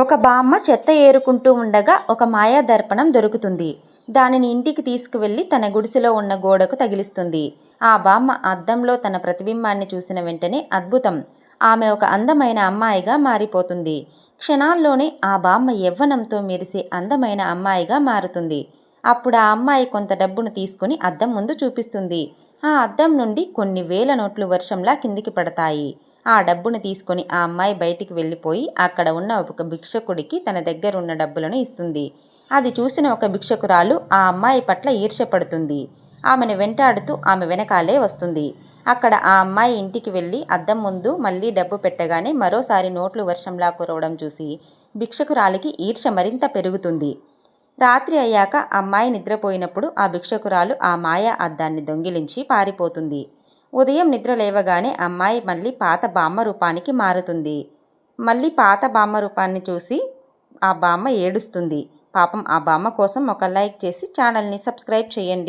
ఒక బామ్మ చెత్త ఏరుకుంటూ ఉండగా ఒక మాయా దర్పణం దొరుకుతుంది. దానిని ఇంటికి తీసుకువెళ్ళి తన గుడిసెలో ఉన్న గోడకు తగిలిస్తుంది. ఆ బామ్మ అద్దంలో తన ప్రతిబింబాన్ని చూసిన వెంటనే అద్భుతం. ఆమె ఒక అందమైన అమ్మాయిగా మారిపోతుంది. క్షణాల్లోనే ఆ బామ్మ యవ్వనంతో మెరిసే అందమైన అమ్మాయిగా మారుతుంది. అప్పుడు ఆ అమ్మాయి కొంత డబ్బును తీసుకుని అద్దం ముందు చూపిస్తుంది. ఆ అద్దం నుండి కొన్ని వేల నోట్లు వర్షంలా కిందికి పడతాయి. ఆ డబ్బును తీసుకొని ఆ అమ్మాయి బయటికి వెళ్ళిపోయి అక్కడ ఉన్న ఒక భిక్షకుడికి తన దగ్గర ఉన్న డబ్బులను ఇస్తుంది. అది చూసిన ఒక భిక్షకురాలు ఆ అమ్మాయి పట్ల ఈర్ష్యపడుతుంది ఆమెను వెంటాడుతూ ఆమె వెనకాలే వస్తుంది. అక్కడ ఆ అమ్మాయి ఇంటికి వెళ్ళి అద్దం ముందు మళ్ళీ డబ్బు పెట్టగానే మరోసారి నోట్లు వర్షంలా కురవడం చూసి భిక్షకురాలికి ఈర్ష్య మరింత పెరుగుతుంది. రాత్రి అయ్యాక అమ్మాయి నిద్రపోయినప్పుడు ఆ భిక్షకురాలు ఆ మాయా అద్దాన్ని దొంగిలించి పారిపోతుంది. ఉదయం నిద్ర లేవగానే అమ్మాయి మళ్ళీ పాత బామ్మ రూపానికి మారుతుంది. మళ్ళీ పాత బామ్మ రూపాన్ని చూసి ఆ బామ్మ ఏడుస్తుంది. పాపం ఆ బామ్మ కోసం ఒక లైక్ చేసి ఛానల్ని సబ్స్క్రైబ్ చేయండి.